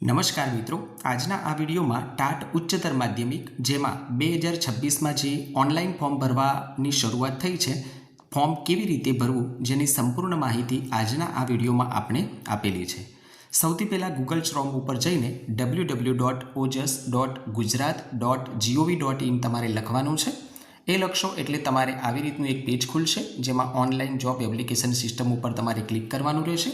નમસ્કાર મિત્રો, આજના આ વિડીયોમાં ટાટ ઉચ્ચતર માધ્યમિક, જેમાં બે હજાર છવ્વીસમાં જે ઓનલાઈન ફોર્મ ભરવાની શરૂઆત થઈ છે, ફોર્મ કેવી રીતે ભરવું જેની સંપૂર્ણ માહિતી આજના આ વિડીયોમાં આપણે આપેલી છે. સૌથી પહેલાં ગૂગલ સ્ટ્રોમ ઉપર જઈને W W dot Ojas dot Gujarat dot G O V dot in તમારે લખવાનું છે. એ લખશો એટલે તમારે આવી રીતનું એક પેજ ખુલશે, જેમાં ઓનલાઈન જોબ એપ્લિકેશન સિસ્ટમ ઉપર તમારે ક્લિક કરવાનું રહેશે.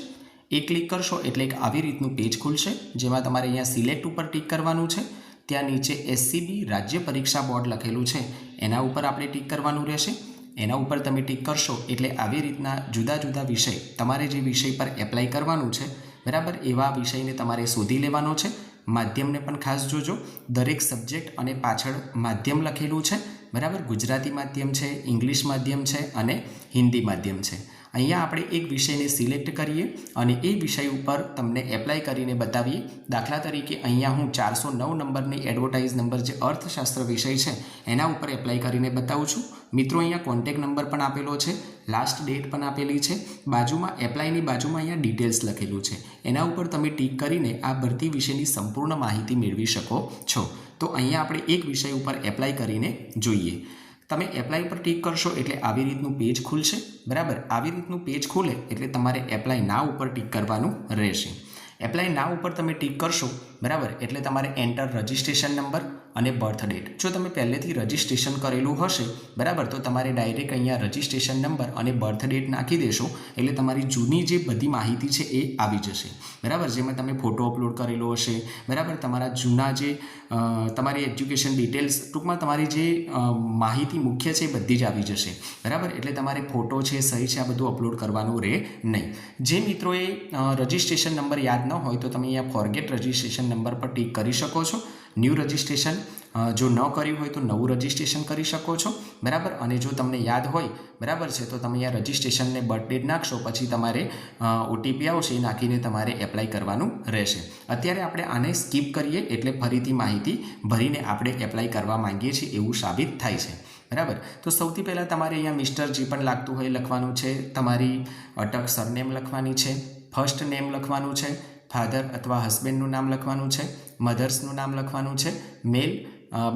એ ક્લિક કરશો એટલે એક આવી રીતનું પેજ ખુલશે, જેમાં તમારે અહીંયા સિલેક્ટ ઉપર ટિક કરવાનું છે. ત્યાં નીચે એસસીબી રાજ્ય પરીક્ષા બોર્ડ લખેલું છે. એના ઉપર આપણે ટિક કરવાનું રહેશે. એના ઉપર તમે ટિક કરશો એટલે આવી રીતના જુદા જુદા વિષય, તમારે જે વિષય પર એપ્લાય કરવાનું છે, બરાબર, એવા વિષયને તમારે શોધી લેવાનો છે. માધ્યમને પણ ખાસ જોજો. દરેક સબ્જેક્ટ અને પાછળ માધ્યમ લખેલું છે. બરાબર, ગુજરાતી માધ્યમ છે, ઇંગ્લિશ માધ્યમ છે અને હિન્દી માધ્યમ છે. અહીંયા આપણે એક વિષયને સિલેક્ટ કરીએ અને એ વિષય ઉપર તમને એપ્લાય કરીને બતાવીએ. દાખલા તરીકે અહીંયા હું ચારસો નવ નંબરની એડવર્ટાઇઝ નંબર જે અર્થશાસ્ત્ર વિષય છે, એના ઉપર એપ્લાય કરીને બતાવું છું. મિત્રો, અહીંયા કોન્ટેક નંબર પણ આપેલો છે લાસ્ટ ડેટ પણ આપેલી છે. બાજુમાં એપ્લાયની બાજુમાં અહીંયા ડિટેલ્સ લખેલું છે. એના ઉપર તમે ટીક કરીને આ ભરતી વિશેની સંપૂર્ણ માહિતી મેળવી શકો છો. તો અહીંયા આપણે એક વિષય ઉપર એપ્લાય કરીને જોઈએ. તમે એપ્લાય પર ટિક કરશો એટલે આવી રીતનું પેજ ખુલશે, બરાબર? આવી રીતનું પેજ ખુલે એટલે તમારે એપ્લાય ના ઉપર ટિક કરવાનું રહેશે. એપ્લાય ના ઉપર તમે ટિક કરશો, બરાબર? એટલે તમારે એન્ટર રજિસ્ટ્રેશન નંબર અને બર્થ ડેટ જો તમે પહેલેથી રજિસ્ટ્રેશન કરેલું હશે, બરાબર, તો તમારે ડાયરેક્ટ અહીંયા રજિસ્ટ્રેશન નંબર અને બર્થ ડેટ નાખી દેશો, એટલે તમારી જૂની જે બધી માહિતી છે એ આવી જશે. બરાબર, જેમાં તમે ફોટો અપલોડ કરેલો હશે, બરાબર, તમારા જૂના જે તમારી એજ્યુકેશન ડિટેલ્સ ટૂંકમાં તમારી જે માહિતી મુખ્ય છે એ બધી જ આવી જશે. બરાબર, એટલે તમારે ફોટો છે, સહી છે, આ બધું અપલોડ કરવાનું રહે નહીં. જે મિત્રોએ રજિસ્ટ્રેશન નંબર યાદ ન હોય તો તમે અહીંયા ફોરગેટ રજિસ્ટ્રેશન નંબર પર ટીક કરી શકો છો. ન્યૂ રજિસ્ટ્રેશન જો ન કર્યું હોય તો નવું રજિસ્ટ્રેશન કરી શકો છો, બરાબર? અને જો તમને યાદ હોય, બરાબર છે? તો તમે અહીંયા રજિસ્ટ્રેશનને બર્થ ડેટ નાખશો, પછી તમારે ઓટીપી આવશે એ નાખીને તમારે એપ્લાય કરવાનું રહેશે. અત્યારે આપણે આને સ્કીપ કરીએ, એટલે ફરીથી માહિતી ભરીને આપણે એપ્લાય કરવા માંગીએ છીએ એવું સાબિત થાય છે. બરાબર? તો સૌથી પહેલાં તમારે અહીંયા મિસ્ટર જે પણ લાગતું હોય લખવાનું છે, તમારી અટક સરનેમ લખવાની છે, ફર્સ્ટ નેમ લખવાનું છે ફાધર અથવા હસબન્ડનું નામ લખવાનું છે મધર્સનું નામ લખવાનું છે મેલ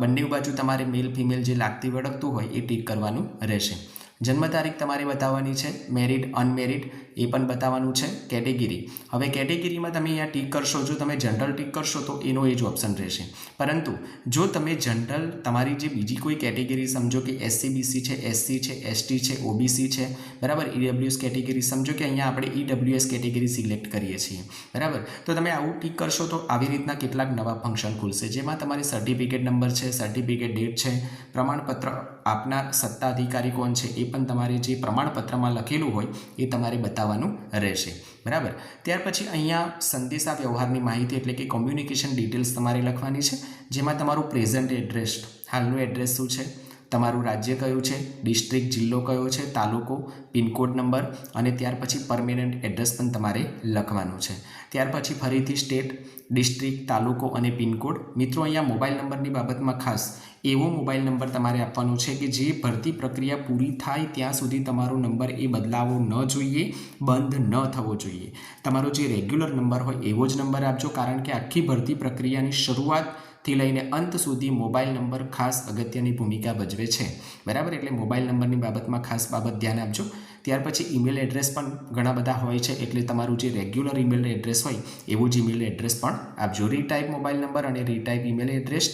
બંને બાજુ તમારે મેલ ફિમેલ જે લાગતી વળગતું હોય એ ટીક કરવાનું રહેશે. જન્મ તારીખ તમારે બતાવવાની છે મેરિડ અનમેરિડ એ પણ બતાવવાનું છે, કેટેગરી. હવે કેટેગરીમાં તમે અહીંયા ટીક કરશો, જો તમે જનરલ ટીક કરશો તો એનો એ જ ઓપ્શન રહેશે. પરંતુ જો તમે જનરલ તમારી જે બીજી કોઈ કેટેગરી સમજો કે એસસીબીસી છે એસસી છે એસટી છે ઓબીસી છે, બરાબર? ઈડબ્લ્યુએસ કેટેગરી સમજો કે અહીંયા આપણે ઈડબ્લ્યુએસ કેટેગરી સિલેક્ટ કરીએ છીએ. બરાબર? તો તમે આવું ટીક કરશો તો આવી રીતના કેટલાક નવા ફંક્શન ખુલશે. જેમાં તમારી સર્ટિફિકેટ નંબર છે સર્ટિફિકેટ ડેટ છે, પ્રમાણપત્ર આપનાર સત્તાધિકારી કોણ છે એ પણ તમારે જે પ્રમાણપત્રમાં લખેલું હોય એ તમારે બતાવવાનું રહેશે. બરાબર? ત્યાર પછી અહીંયા સંદેશા વ્યવહારની માહિતી એટલે કે કોમ્યુનિકેશન ડિટેલ્સ તમારે લખવાની છે, જેમાં તમારું પ્રેઝન્ટ એડ્રેસ હાલનું એડ્રેસ શું છે તમારું રાજ્ય કયું છે, ડિસ્ટ્રિક્ટ, જિલ્લો કયો છે, તાલુકો, પિનકોડ નંબર અને ત્યાર પછી પરમેનન્ટ એડ્રેસ પણ તમારે લખવાનું છે. ત્યાર પછી ફરીથી સ્ટેટ, ડિસ્ટ્રિક્ટ, તાલુકો અને પિનકોડ. મિત્રો, અહીંયા મોબાઈલ નંબરની બાબતમાં ખાસ એવો મોબાઈલ નંબર તમારે આપવાનો છે કે જે ભરતી પ્રક્રિયા પૂરી થાય ત્યાં સુધી તમારો નંબર એ બદલાવો ન જોઈએ, બંધ ન થવો જોઈએ. તમારો જે રેગ્યુલર નંબર હોય એવો જ નંબર આપજો કારણ કે આખી ભરતી પ્રક્રિયાની શરૂઆતથી લઈને અંત સુધી મોબાઈલ નંબર ખાસ અગત્યની ભૂમિકા ભજવે છે. બરાબર? એટલે મોબાઈલ નંબરની બાબતમાં ખાસ બાબત ધ્યાન આપજો. ત્યાર પછી ઈમેલ એડ્રેસ પણ ઘણા બધા હોય છે. એટલે તમારું જે રેગ્યુલર ઈમેલ એડ્રેસ હોય, એવું જ ઈમેલ એડ્રેસ પણ આપજો. રીટાઈપ મોબાઈલ નંબર અને રીટાઈપ ઈમેલ એડ્રેસ.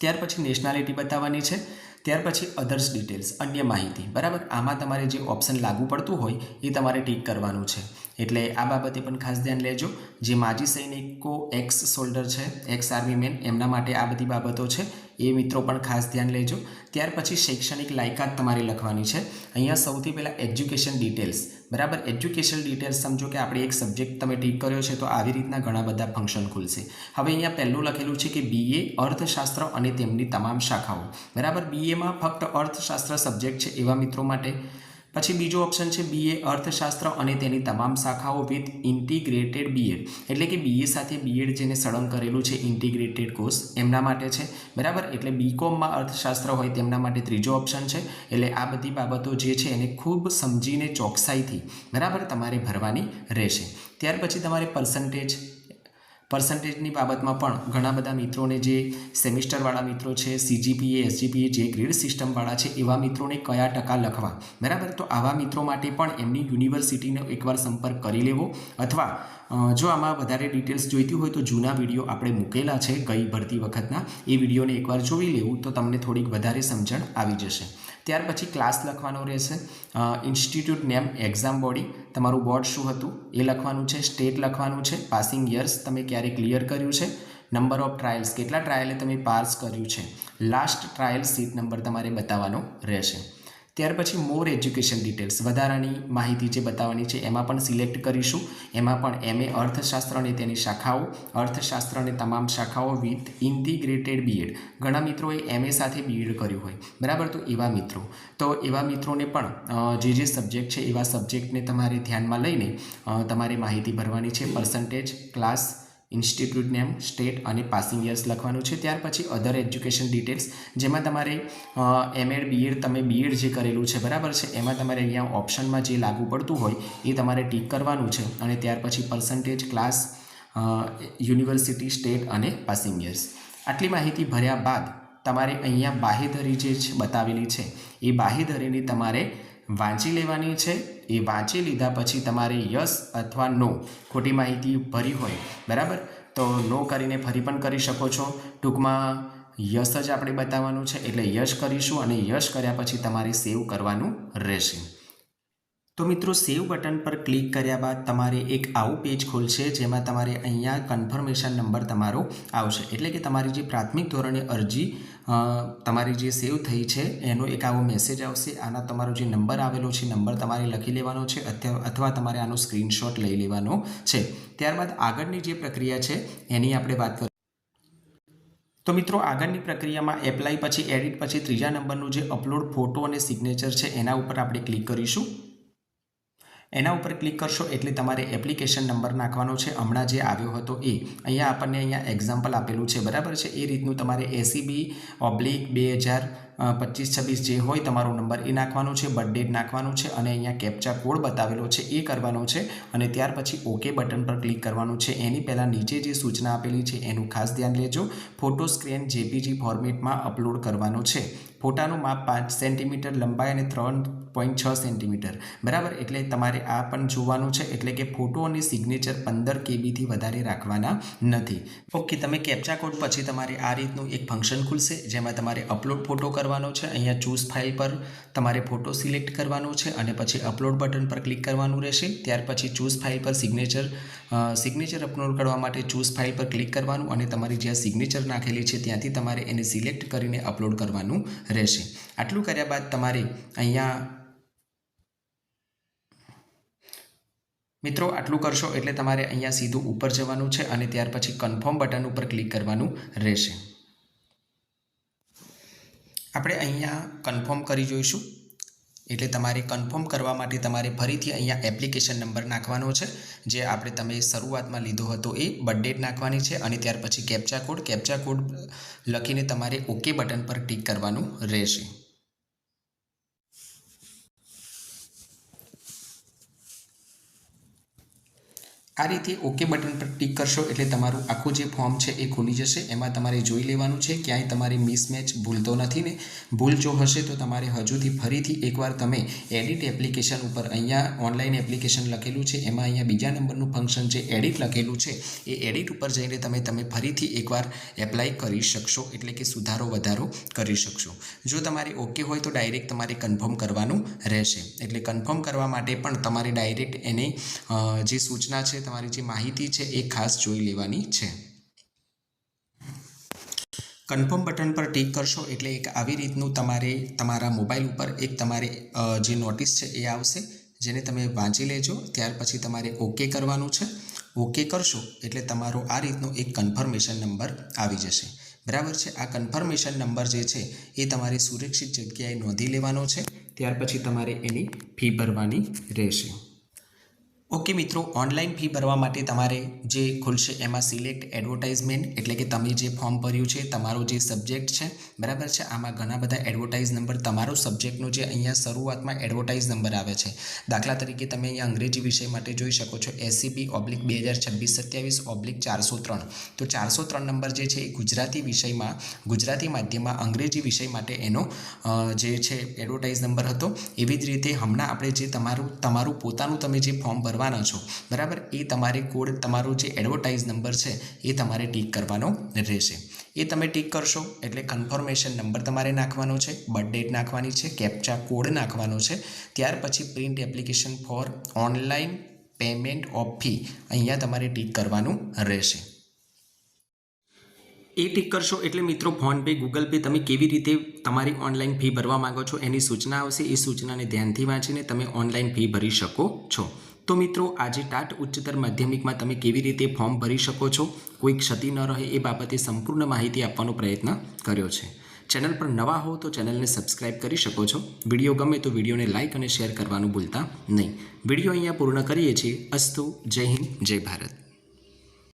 ત્યાર પછી નેશનાલિટી બતાવવાની છે. ત્યાર પછી અધર્સ ડિટેલ્સ અન્ય માહિતી. બરાબર? આમાં તમારે જે ઓપ્શન લાગુ પડતું હોય એ તમારે ટીક કરવાનું છે. એટલે આ બાબતે પણ ખાસ ધ્યાન લેજો. જે માજી સૈનિકો એક્સ સોલ્ડર છે એક્સ આર્મી મેન એમના માટે આ બધી બાબતો છે. એ મિત્રો પણ ખાસ ધ્યાન લેજો. ત્યાર પછી શૈક્ષણિક લાયકાત તમારે લખવાની છે. અહીંયા સૌથી પહેલાં એજ્યુકેશન ડિટેલ્સ. બરાબર? એજ્યુકેશન ડિટેલ્સ સમજો કે આપણે એક સબ્જેક્ટ તમે ટીક કર્યો છે તો આવી રીતના ઘણા બધા ફંક્શન ખુલશે. હવે અહીંયા પહેલું લખેલું છે કે બીએ અર્થશાસ્ત્ર અને તેમની તમામ શાખાઓ. બરાબર? બીએમાં ફક્ત અર્થશાસ્ત્ર સબ્જેક્ટ છે એવા મિત્રો માટે. પછી બીજો ઓપ્શન છે બીએ અર્થશાસ્ત્ર અને તેની તમામ શાખાઓ વિથ ઇન્ટિગ્રેટેડ બીએડ એટલે કે બીએ સાથે બીએડ જેને સળંગ કરેલું છે ઇન્ટિગ્રેટેડ કોર્સ એમના માટે છે. બરાબર? એટલે બીકોમમાં અર્થશાસ્ત્ર હોય તેમના માટે ત્રીજો ઓપ્શન છે. એટલે આ બધી બાબતો જે છે એને ખૂબ સમજીને ચોકસાઈથી બરાબર તમારે ભરવાની રહેશે. ત્યાર પછી તમારે પર્સન્ટેજ પર્સન્ટેજની બાબતમાં પણ ઘણા બધા મિત્રોને જે સેમિસ્ટરવાળા મિત્રો છે સીજીપીએ એસજીપીએ જે ગ્રેડ સિસ્ટમવાળા છે, એવા મિત્રોને કયા ટકા લખવા? બરાબર? તો આવા મિત્રો માટે પણ એમની યુનિવર્સિટીનો એકવાર સંપર્ક કરી લેવો અથવા જો આમાં વધારે ડિટેલ્સ જોઈતી હોય તો જૂના વીડિયો આપણે મૂકેલા છે ગઈ ભરતી વખતના. એ વિડીયોને એકવાર જોઈ લેવું તો તમને થોડીક વધારે સમજણ આવી જશે. ત્યાર પછી ક્લાસ લખવાનો રહેશે. ઇન્સ્ટિટ્યૂટ નેમ એક્ઝામ બોડી તમારું બોર્ડ શું હતું? એ લખવાનું છે સ્ટેટ લખવાનું છે પાસિંગ યર્સ તમે ક્યારે ક્લિયર કર્યું છે? નંબર ઓફ ટ્રાયલ્સ કેટલા ટ્રાયલે તમે પાસ કર્યું છે? લાસ્ટ ટ્રાયલ સીટ નંબર તમારે બતાવવાનો રહેશે. ત્યાર પછી મોર એજ્યુકેશન ડિટેલ્સ વધારાની માહિતી જે બતાવવાની છે, એમાં પણ સિલેક્ટ કરીશું. એમાં પણ એમએ અર્થશાસ્ત્ર અને તેની શાખાઓ, અર્થશાસ્ત્ર અને તમામ શાખાઓ વિથ ઇન્ટિગ્રેટેડ બીએડ ઘણા મિત્રોએ એમએ સાથે બીએડ કર્યું હોય. બરાબર? તો એવા મિત્રો. તો એવા મિત્રોને પણ જે જે સબ્જેક્ટ છે, એવા સબ્જેક્ટને તમારે ધ્યાનમાં લઈને તમારે માહિતી ભરવાની છે. Percentage class institute name state અને પાસિંગ યર્સ લખવાનું છે. ત્યાર પછી અધર એજ્યુકેશન ડિટેલ્સ જેમાં તમારે એમએડ બીએડ તમે બીએડ જે કરેલું છે, બરાબર છે? એમાં તમારે અહીંયા ઓપ્શનમાં જે લાગુ પડતું હોય, એ તમારે ટીક કરવાનું છે. અને ત્યાર પછી પર્સન્ટેજ ક્લાસ યુનિવર્સિટી સ્ટેટ અને પાસિંગ યર્સ આટલી માહિતી ભર્યા બાદ તમારે અહીંયા બાહેધરી જે બતાવેલી છે, એ બાહેધરીની તમારે વાંચી લેવાની છે. એ વાંચી લીધા પછી તમારે યસ અથવા નો ખોટી માહિતી ભરી હોય, બરાબર? તો નો કરીને ફરી પણ કરી શકો છો. ટૂંકમાં યસ જ આપણે બતાવવાનું છે. એટલે યશ કરીશું અને યશ કર્યા પછી તમારે સેવ કરવાનું રહેશે. તો મિત્રો સેવ બટન પર ક્લિક કર્યા બાદ તમારે એક આવું પેજ ખોલશે જેમાં તમારે અહીંયા કન્ફર્મેશન નંબર તમારો આવશે. એટલે કે તમારી જે પ્રાથમિક ધોરણે અરજી તમારી જે સેવ થઈ છે, એનો એક આવો મેસેજ આવશે. આના તમારો જે નંબર આવેલો છે, નંબર તમારે લખી લેવાનો છે અથવા તમારે આનો સ્ક્રીનશોટ લઈ લેવાનો છે. ત્યારબાદ આગળની જે પ્રક્રિયા છે, એની આપણે વાત કરીએ તો મિત્રો આગળની પ્રક્રિયામાં એપ્લાય પછી એડિટ પછી ત્રીજા નંબરનું જે અપલોડ ફોટો અને સિગ્નેચર છે, એના ઉપર આપણે ક્લિક કરીશું. એના ઉપર ક્લિક કરશો એટલે તમારે એપ્લિકેશન નંબર નાખવાનો છે. હમણાં જે આવ્યો હતો એ. અહીંયા આપણને અહીંયા એક્ઝામ્પલ આપેલું છે. બરાબર છે? એ રીતનું તમારે એસીબી ઓબ્લિક બે હજાર પચીસ છવ્વીસ જે હોય તમારો નંબર એ નાખવાનો છે બર્થ ડેટ નાખવાનું છે અને અહીંયા કેપ્ચા કોડ બતાવેલો છે, એ કરવાનો છે અને ત્યાર પછી ઓકે બટન પર ક્લિક કરવાનું છે. એની પહેલાં નીચે જે સૂચના આપેલી છે એનું ખાસ ધ્યાન લેજો. ફોટો સ્ક્રેન જેપીજી ફોર્મેટમાં અપલોડ કરવાનો છે. ફોટાનું માપ પાંચ સેન્ટીમીટર લંબાઈ અને ત્રણ પોઈન્ટ છ સેન્ટીમીટર. બરાબર? એટલે તમારે આ પણ જોવાનું છે, એટલે કે ફોટો અને સિગ્નેચર પંદર કેબીથી વધારે રાખવાના નથી. ઓકે, તમે કેપ્ચા કોડ પછી તમારે આ રીતનું એક ફંક્શન ખુલશે, જેમાં તમારે અપલોડ ફોટો કરવાનો છે. અહીંયા ચૂઝ ફાઇલ પર તમારે ફોટો સિલેક્ટ કરવાનો છે અને પછી અપલોડ બટન પર ક્લિક કરવાનું રહેશે. ત્યાર પછી ચૂઝ ફાઇલ પર સિગ્નેચર સિગ્નેચર અપલોડ કરવા માટે ચૂઝ ફાઇલ પર ક્લિક કરવાનું અને તમારી જ્યાં સિગ્નેચર નાખેલી છે ત્યાંથી તમારે એને સિલેક્ટ કરીને અપલોડ કરવાનું રહેશે. આટલું કર્યા બાદ તમારે અહીંયા મિત્રો આટલું કરશો એટલે તમારે અહીંયા સીધું ઉપર જવાનું છે અને ત્યાર પછી કન્ફર્મ બટન ઉપર ક્લિક કરવાનું રહેશે. આપણે અહીંયા કન્ફર્મ કરી જોઈશું. એટલે તમારે કન્ફર્મ કરવા માટે તમારે ફરીથી અહીંયા એપ્લિકેશન નંબર નાખવાનો છે. જે આપણે તમે શરૂઆતમાં લીધો હતો એ બર્થડેટ નાખવાની છે અને ત્યાર પછી કેપ્ચા કોડ કેપ્ચા કોડ લખીને તમારે ઓકે બટન પર ક્લિક કરવાનું રહેશે. આ રીતે ઓકે બટન પર ક્લિક કરશો એટલે તમારું આખું જે ફોર્મ છે એ ખુલી જશે. એમાં તમારે જોઈ લેવાનું છે ક્યાંય તમારી મિસમેચ ભૂલતો નથી ને. ભૂલ જો હશે તો તમારે હજુથી ફરીથી એકવાર તમે એડિટ એપ્લિકેશન ઉપર અહીંયા ઓનલાઈન એપ્લિકેશન લખેલું છે. એમાં અહીંયા બીજા નંબરનું ફંક્શન જે એડિટ લખેલું છે એ એડિટ ઉપર જઈને તમે તમે ફરીથી એકવાર એપ્લાય કરી શકશો એટલે કે સુધારો, વધારો કરી શકશો. જો તમારે ઓકે હોય તો ડાયરેક્ટ તમારે કન્ફર્મ કરવાનું રહેશે. એટલે કન્ફર્મ કરવા માટે પણ તમારે ડાયરેક્ટ એને જે સૂચના છે તમારી જે માહિતી છે એ ખાસ જોઈ લેવાની છે. કન્ફર્મ બટન પર ટિક કરશો એટલે એક આવી રીતનું તમારે તમારા મોબાઈલ ઉપર એક તમારે જે નોટિસ છે એ આવશે, જેને તમે વાંચી લેજો, ત્યાર પછી તમારે ઓકે કરવાનું છે. ઓકે કરશો એટલે તમારો આ રીતનો એક કન્ફર્મેશન નંબર આવી જશે. બરાબર છે? આ કન્ફર્મેશન નંબર જે છે એ તમારે સુરક્ષિત જગ્યાએ નોંધી લેવાનો છે, ત્યાર પછી તમારે એની ફી ભરવાની રહેશે. ઓકે મિત્રો, ઓનલાઈન ફી ભરવા માટે તમારે જે ખુલશે એમાં સિલેક્ટ એડવર્ટાઇઝમેન્ટ, એટલે કે તમે જે ફોર્મ ભર્યું છે, તમારો જે સબ્જેક્ટ છે, બરાબર છે? આમાં ઘણા બધા એડવર્ટાઇઝ નંબર, તમારો સબ્જેક્ટનો જે અહીંયા શરૂઆતમાં એડવર્ટાઇઝ નંબર આવે છે. દાખલા તરીકે તમે અહીંયા અંગ્રેજી વિષય માટે જોઈ શકો છો એસીબી ઓબ્લિક બે હજાર છવ્વીસ સત્યાવીસ, ઓબ્લિક ચારસો ત્રણ. તો ચારસો ત્રણ નંબર જે છે એ ગુજરાતી વિષયમાં, ગુજરાતી માધ્યમમાં અંગ્રેજી વિષય માટે એનો જે છે એડવર્ટાઇઝ નંબર હતો. એવી જ રીતે હમણાં આપણે જે તમારું તમારું પોતાનું તમે જે ફોર્મ ભરવાના છો. બરાબર? એ તમારે કોડ તમારો જે એડવર્ટાઇઝ નંબર છે, એ તમારે ટીક કરવાનો રહેશે. એ તમે ટીક કરશો, એટલે કન્ફર્મેશન નંબર તમારે નાખવાનો છે બર્થ ડેટ નાખવાની છે કેપ્ચા કોડ નાખવાનો છે. ત્યાર પછી print application for online payment of fee અહીંયા તમારે ટીક કરવાનું રહેશે. એ ટીક કરશો એટલે મિત્રો ફોનપે ગૂગલ પે તમે કેવી રીતે તમારી ઓનલાઈન ફી ભરવા માંગો છો, એની સૂચના આવશે. એ સૂચનાને ધ્યાનથી વાંચીને તમે ઓનલાઈન ફી ભરી શકો છો. તો મિત્રો, આજે ટાટ ઉચ્ચતર માધ્યમિકમાં તમે કેવી રીતે ફોર્મ ભરી શકો છો? કોઈ ક્ષતિ ન રહે એ બાબતે સંપૂર્ણ માહિતી આપવાનો પ્રયત્ન કર્યો છે. ચેનલ પર નવા હો તો ચેનલને સબસ્ક્રાઇબ કરી શકો છો. વીડિયો ગમે તો વિડીયોને લાઇક અને શેર કરવાનું ભૂલતા નહીં. વીડિયો અહીંયા પૂર્ણ કરીએ છીએ. અસ્તુ, જય હિન્દ, જય ભારત.